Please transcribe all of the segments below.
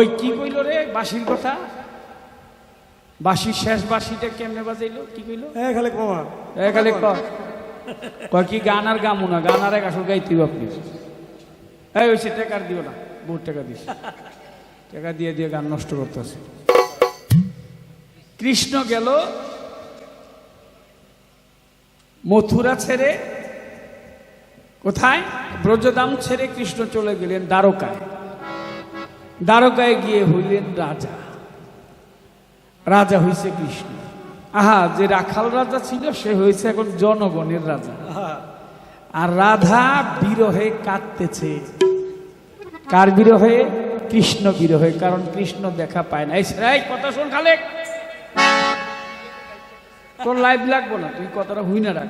ওই কি কইল রে বাঁশির কথা? বাঁশির শেষ বাঁশিটা কেমনে বাজাইলো? কি কইল? হ্যাঁ খালেক মামা ক। কয় কি গান আর গামু না গান আর এক আসল গাইতে হবে আপনি। এই ওই টাকা আর দিও না বহুত টাকা দিস টাকা দিয়ে দিয়ে গান নষ্ট করতেছে। কৃষ্ণ গেল মথুরা ছেড়ে কোথায়? ব্রজদাম ছেড়ে কৃষ্ণ চলে গেলেন দ্বারকায়। দ্বারকায় গিয়ে হইলেন রাজা। রাজা হইছে কৃষ্ণ। আহা, যে রাখাল রাজা ছিল, সে হয়েছে এখন জনগণের রাজা। আর রাধা বিরহে কাঁদতেছে। কার বিরহে? কৃষ্ণ বিরহে, কারণ কৃষ্ণ দেখা পায় না। এই কথা শোন খালে তোর লাইভ লাগবো না, তুই কথাটা হুই না রাখ,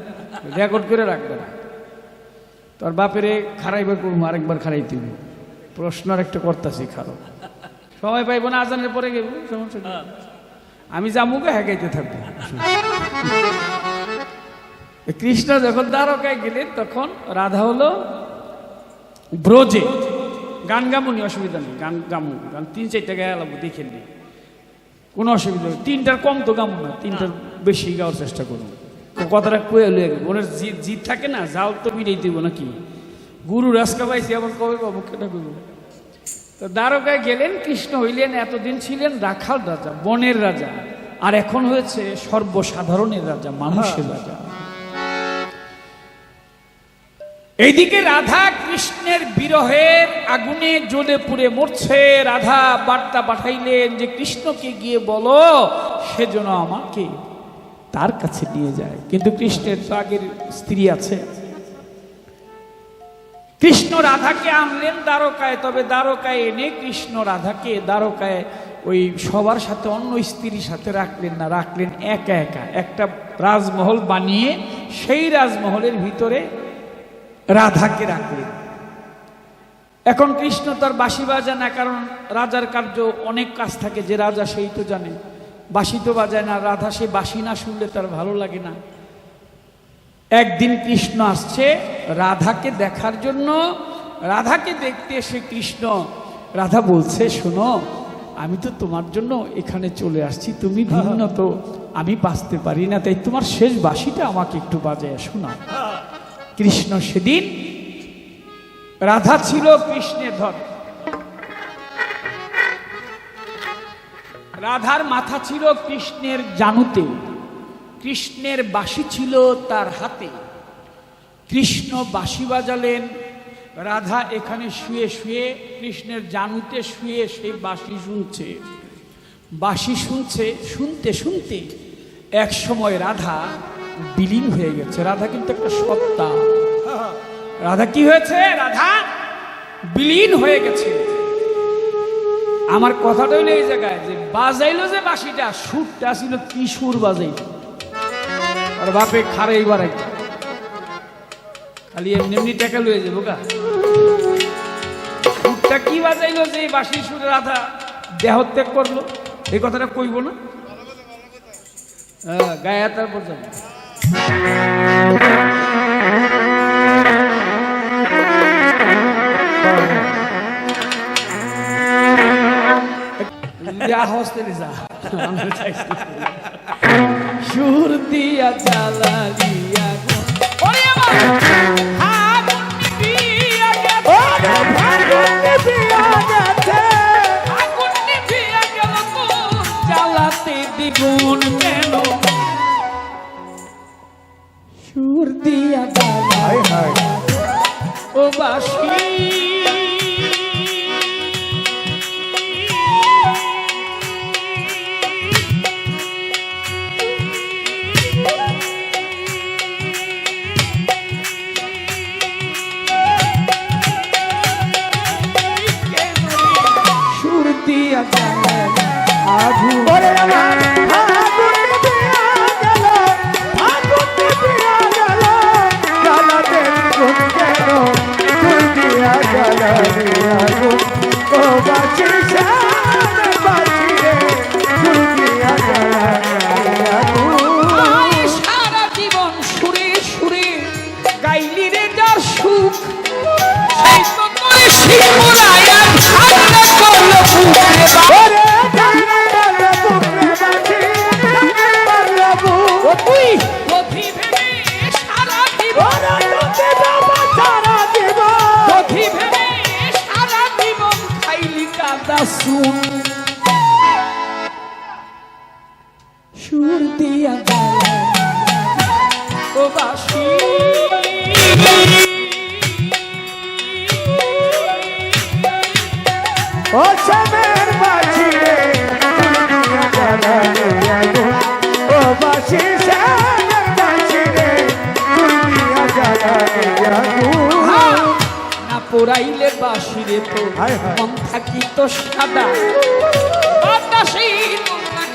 রেকর্ড করে রাখবে না। তোর বাপেরে খারাইবার করব আরেকবার খারাই দিব প্রশ্ন আর একটা করতেছি খারো সময় পাইব না, আজানের পরে গেব, সমস্যা। আমি জামুকে হ্যাকাইতে থাকব। কৃষ্ণ যখন দ্বারকায় গেলেন, তখন রাধা হলো ব্রজে। গান গামুনি, অসুবিধা নেই, গান গামু গান তিন চারটা গায়ে লাগবো দেখেন নি কোনো অসুবিধা নেই। তিনটার কম তো গামু না, তিনটার বেশি গাওয়ার চেষ্টা করুন। কথাটা কয়ে লয়ে গেল। ওনার জিদ জিদ থাকে না, জাল তো মিটাই দিব নাকি? গুরু রাস্কা পাইছি আবার কবে পাবো কেটা করব তো দ্বারকায় গেলেন, কৃষ্ণ হইলেন, এতদিন ছিলেন রাখাল রাজা, বনের রাজা, আর এখন হয়েছে সর্বসাধারণের রাজা, মানুষের রাজা। এইদিকে রাধা কৃষ্ণের বিরহের আগুনে জ্বলে পুড়ে মরছে। রাধা বার্তা পাঠাইলেন যে, কৃষ্ণকে গিয়ে বলো সেজন্য আমাকে তার কাছে নিয়ে যায়। কিন্তু কৃষ্ণের তো আগের স্ত্রী আছে। কৃষ্ণ রাধাকে আনলেন দ্বারকায়, তবে দ্বারকায় এনে কৃষ্ণ রাধাকে দ্বারকায় ওই সবার সাথে অন্য স্ত্রীর সাথে রাখলেন না, রাখলেন একা একা। একটা রাজমহল বানিয়ে সেই রাজমহলের ভিতরে রাধাকে রাখলেন। এখন কৃষ্ণ তার বাঁশি বাজায় না, কারণ রাজার কার্য অনেক কাজ থাকে, যে রাজা সেই তো জানে। বাঁশি তো বাজায় না, রাধা সে বাঁশি না শুনলে তার ভালো লাগে না। একদিন কৃষ্ণ আসছে রাধাকে দেখার জন্য, রাধাকে দেখতে এসে কৃষ্ণ, রাধা বলছে, শোনো, আমি তো তোমার জন্য এখানে চলে আসছি, তুমি ভিন্ন তো, আমি বাঁচতে পারি না, তাই তোমার শেষ বাসিটা আমাকে একটু বাজায় শোনাও। কৃষ্ণ সেদিন, রাধা ছিল কৃষ্ণের ধর। রাধার মাথা ছিল কৃষ্ণের জানুতে, কৃষ্ণের বাসি ছিল তার হাতে। কৃষ্ণ বাঁশি বাজালেন। রাধা এখানে শুয়ে শুয়ে কৃষ্ণের জানুতে শুয়ে সেই বাঁশি শুনছে। বাঁশি শুনছে, শুনতে শুনতে এক সময় রাধা বিলীন হয়ে গেছে। রাধা কিন্তু একটা সত্তা। রাধা কি হয়েছে? রাধা বিলীন হয়ে গেছে। আমার কথাটা হইল এই জায়গায় যে বাজাইলো যে বাঁশিটা, সুরটা ছিল কি সুর বাজাইলো। আর বাপে খারে এইবার খালি এমনি এমনি টাকা লয়ে যাব গা। সুরটা কি বাজাইলো যে সুরে রাধা দেহ ত্যাগ করল? এই কথাটা কইব না? হ্যাঁ গায়ে তারপর যাবে। সুর দিয়া জ্বালালিয়া গো। বাসি ও শ্যামের বাজি রে ও বাসি শ্যামের রে না পোড়াইলে তো। মন থাকি তো সাদা। বাতাসে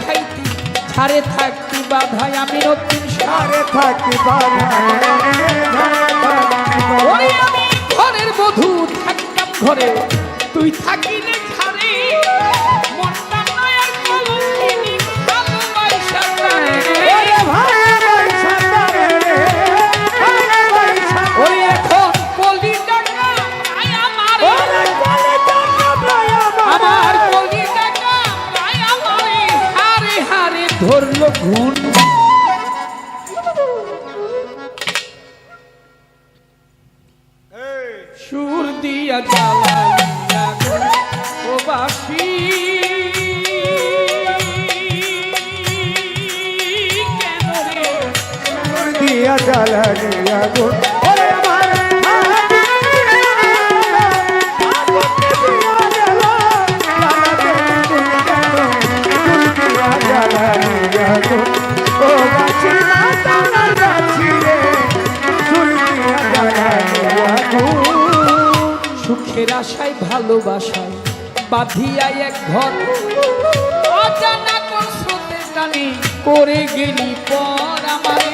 খাইতি ছাড়ে থাকতি বাধায় আমি রক্তিম আরে থাকি ওই আমি ঘরের বধূ থাকতাম ঘরে তুই থাকিলে জ্বালাইয়া গো ও বাসি। কেন রে দিয়া জ্বালালে আগুন সুখের আশায় ভালোবাসায় বাঁধিয়া এক ঘর। অজানা কোন টানে করে গেলি পর আমারে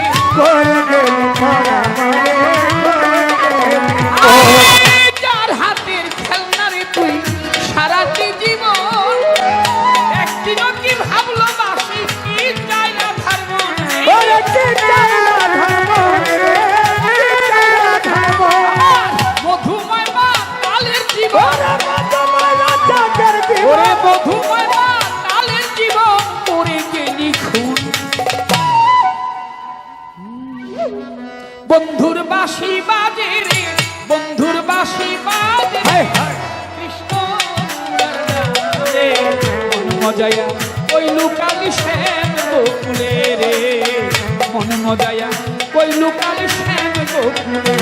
মজায়া ওই লুকালি শ্যাম গোকুলে রে। মন মজায়া ওই লুকালি শ্যাম গোকুলে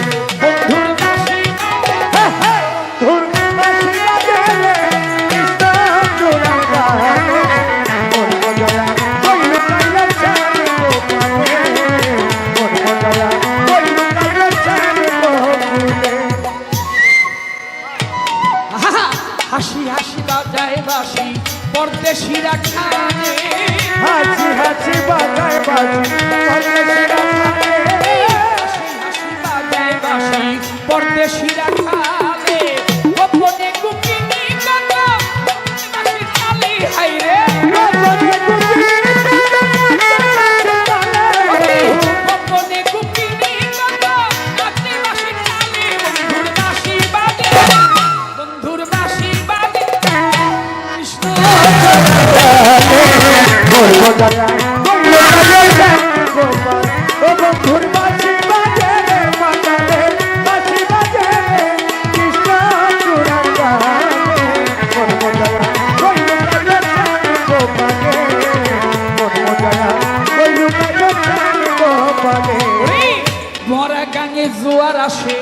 আসে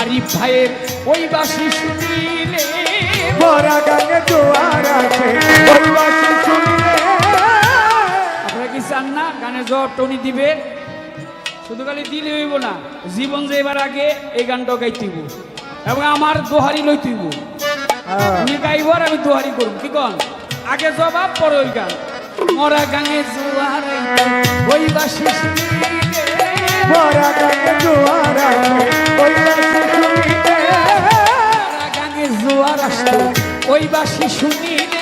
আরিফ ভাইয়ের ওই বাসি শুনিলে। বড় গানে জোয়ার আছে ওই বাসি শুনলে। আপনারা কি চান না? গানে জ্বর টনি দিবে। শুধু খালি দিলে হইব না জীবন যে এবার আগে এই গানটা গাইতেইব এবং আমার দোহারি লইতেইব হ্যাঁ। উনি গাইব আর আমি দোহারি করব কি কন? আগে জবাব পরে ওই গান। মরা গাঙে জোয়ার ওই বাসি শুনিলে। ওই বাসি শুনিলে